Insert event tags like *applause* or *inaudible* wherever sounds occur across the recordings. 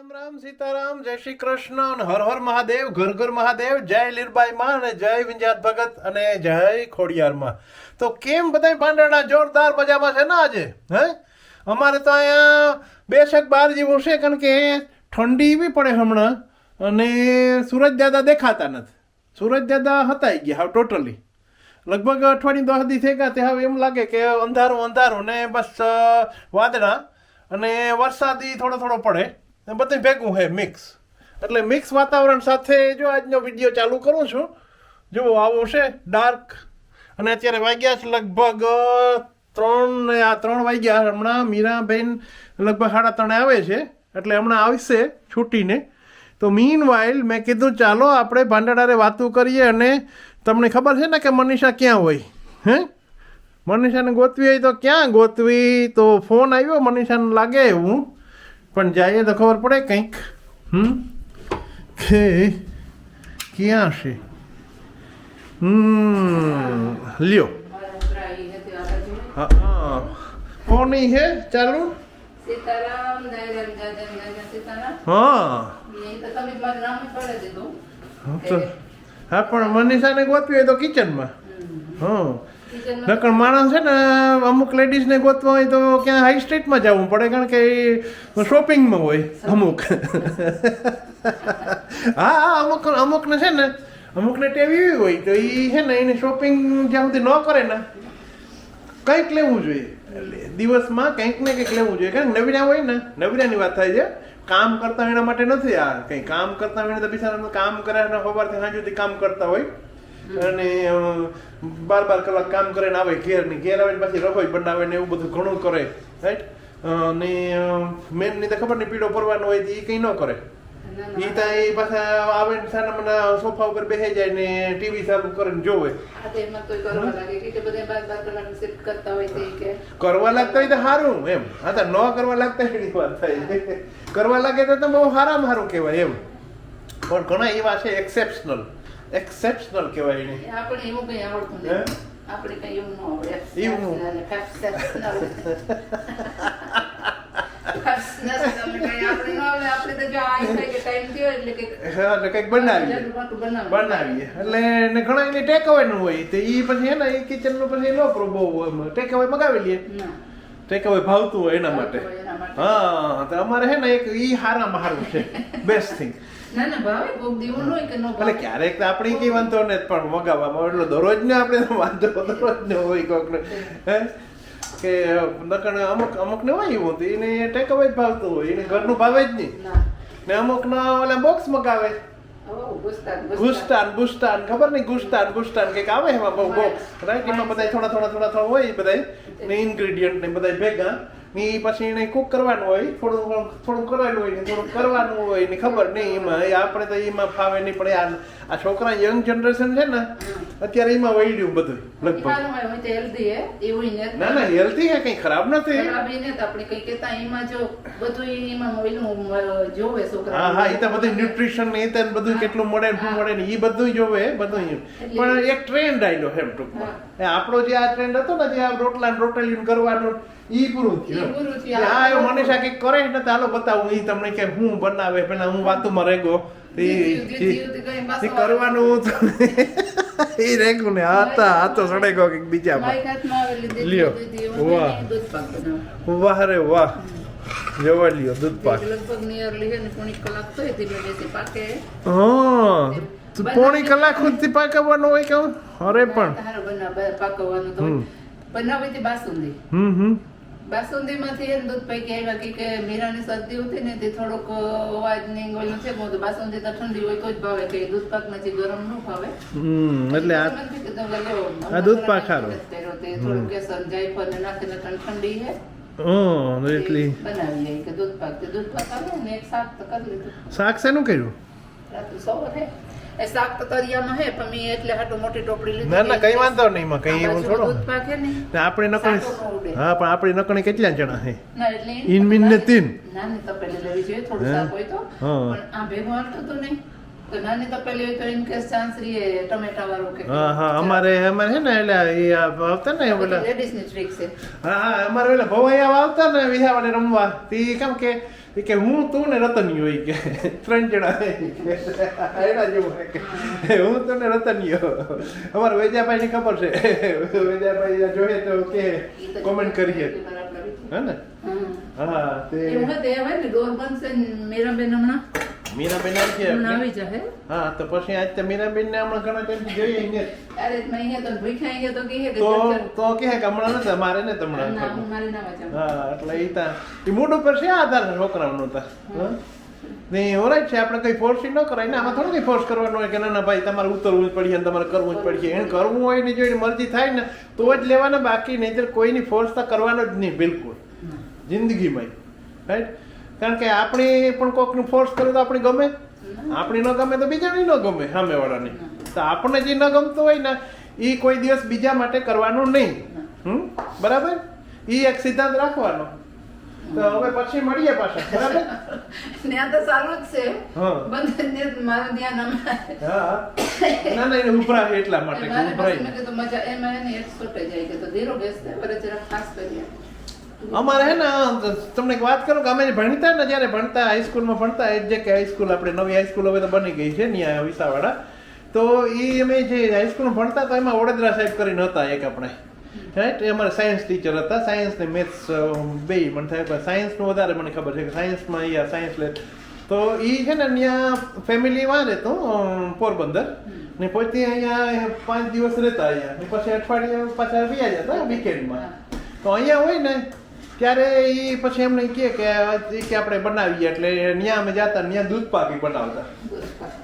રામ રામ સીતારામ, જય શ્રી કૃષ્ણ, હર હર મહાદેવ, ઘર ઘર મહાદેવ, જય લીરબાઈ માં અને જય વિંજાત ભગત અને જય ખોડિયાર માં. તો કેમ બધા પાંડળા જોરદાર મજામાં છે ને આજે? હે? અમારે તો અહીંયા બેશક બાર જેવું છે, કારણ કે ઠંડી એવી પડે હમણાં અને સુરજ દાદા દેખાતા નથી. સુરજ દાદા હતાઈ ગયા હાવ ટોટલી. લગભગ અઠવાડિયું દસ દી થઈ ગયા, તે હવે એમ લાગે કે અંધારું અંધારું ને બસ વાદળા અને વરસાદી થોડો થોડો પડે. બધું ભેગું હે મિક્સ એટલે મિક્સ વાતાવરણ સાથે જો આજનો વીડિયો ચાલુ કરું છું, જુઓ આવો છે ડાર્ક અને અત્યારે વાગ્યા છે લગભગ ત્રણ ને આ ત્રણ વાગ્યા હમણાં. મીરાબેન લગભગ સાડા ત્રણે આવે છે, એટલે હમણાં આવશે છૂટીને. તો મીન વાઇલ મેં કીધું, ચાલો આપણે ભાંડાડારે વાતું કરીએ અને તમને ખબર છે ને કે મનીષા ક્યાં હોય? હે? મનીષાને ગોતવી હોય તો ક્યાં ગોતવી? તો ફોન આવ્યો, મનીષાને લાગે એવું. પણ જઈએ તો ખબર પડે કંઈક. હમ? કે ક્યાં છે? હમ લ્યો. હા ઈ હે? ચાલુ? હા. હા પણ મનીષાને ગોતવી હોય તો કિચનમાં હા. નકર માણસ છે ને, અમુક લેડીઝને ગોતવા હોય તો ક્યાં હાઈ સ્ટ્રીટમાં જવું પડે, કારણ કે શોપિંગમાં હોય અમુક. હા હા, અમુક, અમુકને છે ને, અમુકને એવી હોય તો એ છે ને, એને શોપિંગ જ્યાં સુધી ન કરે ને, કંઈક લેવું જોઈએ. એટલે દિવસમાં કંઈક ને કંઈક લેવું જોઈએ. કારણ કે નવીના હોય ને નવીરાની વાત થાય છે, કામ કરતા એના માટે નથી આ કંઈ. કામ કરતા હોય તો બિચારા કામ કરે ખબર સવારથી સાંજ સુધી કામ કરતા હોય. અને બાર બાર કલાક કામ કરીને આવે ઘેર ને ઘેર આવે ને પાછી રસોઈ બનાવે ને એવું બધું ઘણું કરે રાઈટ અને મેનની તો ખબર નહીં પીડો ભરવાનો હોય એ કંઈ ન કરે. ઈ તો એ પાછા આવે ને સાના મના સોફા ઉપર બેસી જાય ને ટીવી ચાલુ જોવે. તો એમાં તોય કરવા લાગતા હોય તો સારું એમ. હા તો ન કરવા લાગતા એની વાત થાય. *laughs* કરવા લાગે તો તો બહુ સારામાં સારું કહેવાય એમ. પણ ઘણા એવા છે એક્સેપ્શનલ એક્સેપ્શનલ કહેવાય એને. આપણે એવું કઈ આવડતું? નહીં. આપણે કઈ એવું ન આવડે. એવું? બનાવીએ. એટલે એને ઘણા એને ટેકનું હોય. તો એ પછી હે ને એ કિચનનું પછી નો પ્રો બહુ ટેક અવે મગાવી લઈએ ટેક અવે ભાવતું હોય એના માટે. ભાવતું હોય એના માટે. હા તો અમારે છે ને એક ઈ હારામાં હારું છે. *laughs* બેસ્ટ થિંગ ના ના ભાવે કોક દી હોય કે ન એટલે ક્યારેક તો આપણે કઈ વાંધો ને પણ મગાવવામાં એટલે દરરોજ ને આપણે વાંધો દરરોજ ને હોય કોક હે? કે નકણ અમુક અમુક ને હોય એવું તો એને ટેક અવે જ ભાવતું હોય એને ઘરનું ભાવે જ નહીં. ને. અમુક ના ઓલા બોક્સ મગાવે. ગુસ્તાન, ગુસ્તાન. ખબર નહીં ગુસ્તાન ગુસ્તાન કંઈક આવે એમાં બહુ બોક્સ રાઈટ એમાં બધા થોડા થોડા થોડા થોડા હોય બધા ને ઇન્ગ્રેડિયન્ટ ને બધા ભેગા. ને પછી એને કુક કરવાનું હોય થોડું થોડું કરવાનું હોય ને થોડું કરવાનું હોય ને ખબર નહીં એમાં. એ આપણે તો એમાં ફાવે નહીં પણ આ આ છોકરા યંગ જનરેશન છે ને અત્યારે એમાં વળ્યું બધું લગભગ. ના ના હેલ્ધી હે કઈ ખરાબ નથી. ખરાબ આપણે કંઈ કહેતા એમાં જો બધું એમાં જોવે છોકરા હા હા એ તો બધું ન્યુટ્રિશન ને એ તો બધું કેટલું મળે શું મળે ને એ બધું જોવે બધું પણ એક ટ્રેન્ડ આવ્યો એમ ટૂંકમાં. આપણો જે આ ટ્રેન્ડ હતો ને જે આ રોટલા રોટલી કરવાનો પૂરું પૂરું થયું. હા એવું મનીષા કંઈક કરે ને ચાલો બતાવું એ તમને કે હું બનાવે પેલા હું વાતુમાં રેગો તો *laughs* કરવાનું એ રેગું ને આ તો આ તો સડે ગયો કંઈક દીદી- લ્યો. વાહ. વાહ રે વાહ. જોવા લ્યો દૂધ પાક. હે પોણી કલાક સુધી પાકવવાનું હોય કેવું અરે પણ. પાકવવાનું બનાવી બાસુંદી. હમ હમ. બાસુંદીમાંથી એમ દૂધ પૈકી આવ્યા કે કે મીરાની શરદી હતી ને તે થોડોક અવાજ ને ઓલું છે બહુ તો બાસુંદી તો ઠંડી હોય તો જ ભાવે કે દૂધ પાક નથી ગરમ ન ભાવે. હમ એટલે આ દૂધ પાક તે થોડું કેસર જાયફળ ને નાખીને ઠંડ- ઠંડી હે હમ એટલી. બનાવી કે દૂધ પાક. દૂધ પાક આવે ને એક શાક તો કરી લીધું. શાક શેનું કર્યું? સવાર એ શાક તો તરિયામાં હે પણ મેં એટલે હાટું મોટી ટોપડી લીધી ના ના કઈ વાંધો નહીં એમાં કઈ એવું થોડો. દૂધ પાક ને ને આપણે નકણી શાકો ન ઉડે. હા પણ આપણી નકણી કેટલા જણા છે? ના એટલે ઈન મીન ને તીન. નાની તપેલી લેવી જોઈએ થોડું શાક હોય તો. પણ આ ભેગું હાલતું નહીં. તો નાની તપેલી હોય તો ઇન કેસ ચાન્સ રહીએ ટમેટા વાળું કે હા હા અમારે અમારે છે ને એટલે આવતા ને લેડીઝની ટ્રીક છે. હા અમારે આવતા ને વિહાવાડે રમવા. તે કેમ કે એ કે હું તું ને રતનિયો ઈ કે ત્રણ જણા. એના જેવું હું તું ને રતન્યો અમારે વેજાભાઈ ની ખબર છે વૈજાભાઈ જોઈએ તો કે કોમેન્ટ કરીએ હે ને હા તે એવું હોય એ ને ડોર બનશે ને મીરાબેન હમણાં મીરાબેન આવી છે હા? તો પછી આજ તો મીરાબેન ને હમણાં ઘણા ટાઈમથી જોઈએ ને. અરે મેં અહીંયા તો ભૂખ્યા અહીંયા તો કહે કે તો. તો કે કે હમણાં નથી મારે ને ના, તમને ના. હા એટલે ઈ તા ઈ મૂડ ઉપર છે આધાર છોકરાઓનો તા? ને ઓરાય છે આપણે કઈ ફોર્સિંગ ન કરાય. ને આમાં થોડું કઈ ફોર્સ કરવાનો હોય કે ના ના ભાઈ તમારે ઉતરવું જ પડશે તમારે કરવું જ પડશે એને કરવું હોય ને જો એની મરજી થાય ને તો જ લેવાના બાકી નહીં કોઈની ફોર્સ તો કરવાનો જ નહીં બિલકુલ. જિંદગીમાં રાઈટ કારણ કે આપણે પણ કોકનું ફોર્સ કરે તો આપણે ગમે. આપણી ન ગમે તો બીજાની ન ગમે સામેવાળાની. તો આપણને જે ન ગમતું હોય ને એ કોઈ દિવસ બીજા માટે કરવાનું નહીં. હમ? બરાબર? એ એક સિદ્ધાંત રાખવાનો. તો હવે પછી મળીએ પાછા. બરાબર? ત્યાં તો સારું જ છે. ને મારું ધ્યાન હા. ના ના એને ઉભરાય એટલા માટે ઉભરાય મજા એમાં એને એક જાય કે તો ધીરો બેસતે પર જરા ખાસ કરીએ. અમારે હે ને તમને એક વાત કરું કે અમે ભણતા ને જ્યારે ભણતા હાઈસ્કૂલમાં ભણતા એ જે કે હાઈસ્કૂલ આપણે નવી હાઈસ્કૂલ હવે તો બની ગઈ છે ત્યાં વિસાવાડા. તો એ અમે જે હાઈસ્કૂલમાં ભણતા તો એમાં વડોદરા સાહેબ કરીને હતા એક આપણે. રાઈટ એ અમારે સાયન્સ ટીચર હતા. સાયન્સ ને મેથ્સ બે મને થાય સાયન્સનું વધારે મને ખબર છે કે સાયન્સમાં અહીંયા સાયન્સ લે. તો એ છે ને ત્યાં ફેમિલી માં રહેતો પોરબંદર. ને પછી અહીંયા પાંચ દિવસ રહેતા અહીંયા. પછી અઠવાડિયે પાછા વ્યાજ હતા વીકેન્ડમાં તો અહીંયા હોય ને ત્યારે એ પછી એમને કે કે આપણે બનાવીએ એટલે ત્યાં અમે જતા ત્યાં દૂધ પાકી બનાવતા.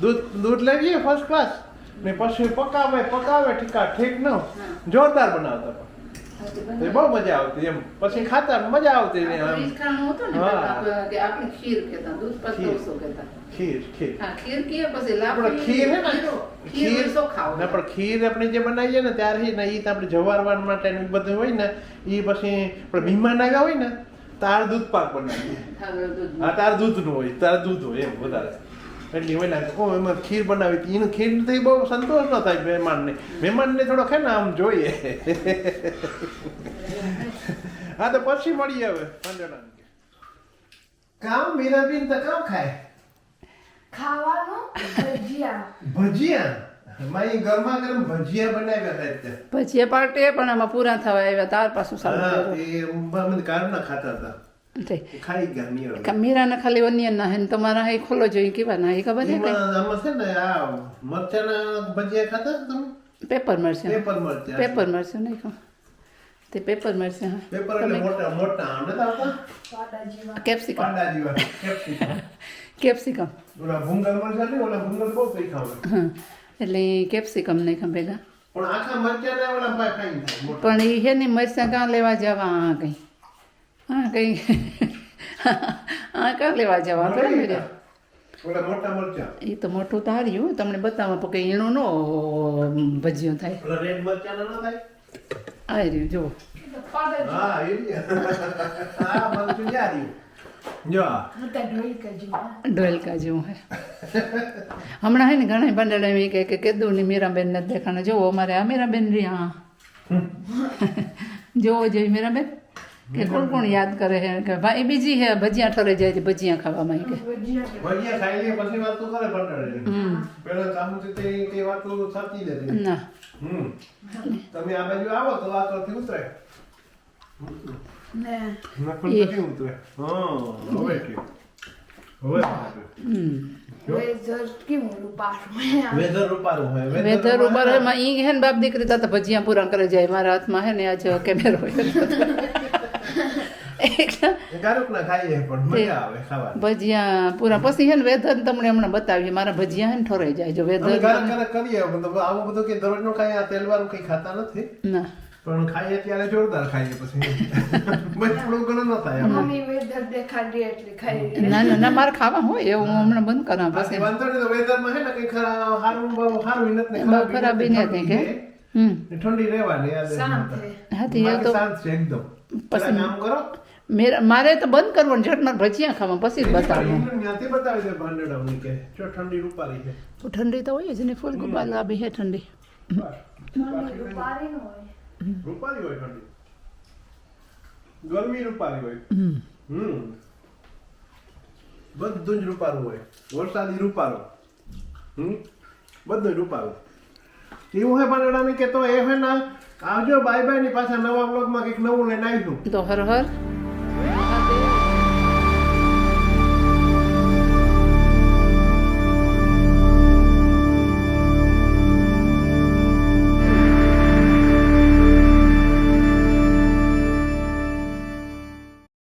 દૂધ દૂધ લેવીએ ફર્સ્ટ ક્લાસ ને પછી પકાવે પકાવે ઠીકા ઠીક ન જોરદાર બનાવતા. એ બહુ મજા આવતી એમ. પછી ખાતા મજા આવતી ને હા. આપણે ખીર કહેતા દૂધ પાક ખીર. ખીર ખીર. હા ખીર કીએ પછી આપણે પણ ખીર હે ને? ખીરો. ખીર તો ખાવ. ના પણ ખીર આપણે જે બનાવીએ ને ત્યારે ને એ આપણે જવારવાન માટે ને બધું હોય ને એ પછી પણ મહેમાન આવ્યા હોય ને તાર દૂધ પાક બનાવીએ. હા, દૂધ. હા તાર દૂધનું હોય તાર દૂધ હોય એમ વધારે. એટલે હોય ને ઓ એમાં ખીર બનાવી. એનું ખીરથી બહુ સંતોષ ન થાય મહેમાનને. મહેમાનને થોડો ખે ને આમ જોઈએ. હા તો પછી મળીએ હવે. કામ મીરાબીન તો કામ ખાય. ખાવાનું ભજીયા. ભજીયા? મારી ગરમા ગરમ ભજીયા બનાવ્યા હતા ભજીયા પાર્ટી પણ આમાં પૂરા થવા આવ્યા તાર પાછું સારું એ અમે કારના ખાતા હતા. થઈ એ ખાઈ ગયા મીરાને ખાલી ઓનિયન ના હે તમારા હે ખોલો જોઈએ કેવા ના એ ખબર કઈ આમાં છે ને આ મરચાના ભજીયા ખાતા તમે? પેપર મરચાં. પેપર મરચાં. પેપર મરચાં નહીં ખાવ. તે પેપર મળશે હા. પેપર એટલે મોટા મોટા આમ નતા આવતા? વાડા જેવા કેપ્સિકમ. પાંડા જેવા કેપ્સિકમ. કેપ્સિકમ. ઓલા ઓલા બહુ એટલે કેપ્સિકમ નાખ્યા ભેગા પણ આખા મરચાં ઓલા એ છે ને મરચાં કાં લેવા જવા આ કંઈ. હા કંઈ. આ કાં લેવા જવા મોટા એ તો મોટું તાર્યું તમને બતાવવા પણ કંઈ એનું નો ભજીયો થાય. આ રહ્યું જો હા એ *laughs* ઢોલકા ડોલકા જેવું હે. હમણાં હે ને ઘણા બંડળ એમ કે ને મીરાબેન દેખાણા જોવો અમારે આ મીરાબેન રહી હા. જોવો જોઈએ મીરાબેન કે કોણ કોણ યાદ કરે હે. કે ભાઈ બીજી હે ભજીયા ઠરે જાય છે ભજીયા ખાવા માં કે. ભજીયા ખાઈ લે પછી વાત તો કરે પંદર હમ. પેલા કામથી તે તે વાત તો સાચી નથી ના. તમે આ બાજુ આવો તો વાત ઉતરે ને નકલ એ. નથી ઉતરે હા હવે કે હવે હમ વેધર કેવું ઓલું પાછું વેધર રૂપારું હોય વેધર ઉપર એમાં ઈ હે ને બાપ દીકરી તા તો ભજીયા પૂરા કરે જાય મારા હાથમાં હે ને આજ કેમેરો એટલે ગારુક ના ખાઈએ પણ મજા આવે ખાવાની ભજીયા પૂરા પછી હે ને વેધર તમને હમણાં બતાવીએ મારા ભજીયા હે ને ઠરાઈ જાય જો અમે વેધર ગારક ગારક કરીએ મતલબ આવું બધું કે દરરોજનું ખાઈ આ તેલ વાળું કઈ ખાતા નથી ના પણ ખાઈએ ત્યારે જોરદાર ખાઈએ પછી. બસ થોડું ઘણું ન થાય મમ્મી વેધર દેખાડી એટલે ખાઈ ના ના ના મારે ખાવા હોય એવું હું હમણાં બંધ કરા પછી વાંધો નહીં તો વેધરમાં હે ને કઈ ખરા હારું બહુ હારું નથી ને ખરાબ ઈ નથી કે હમ. ઠંડી રહેવાની આ શાંત હા તે તો શાંત છે એકદમ. પછી- નામ કરો. મારે તો બંધ કરવાનું ઝટ મારે ભજીયા ખાવા પછી બતાવી. ઠંડી તો હોય જ ને ફૂલ ગુબાલ લાભી હે ઠંડી. નો હોય ઠંડી. ગરમી રૂપાલી હોય. હમ. બધું જ રૂપાળું હોય. વરસાદી રૂપાળો. હમ. બધું રૂપારું એવું હે પાંદડાને કે તો એ હે ના આવજો બાય બાયની પાછા નવા બ્લોગમાં કંઈક નવું લઈને આવીશું. તો હર હર.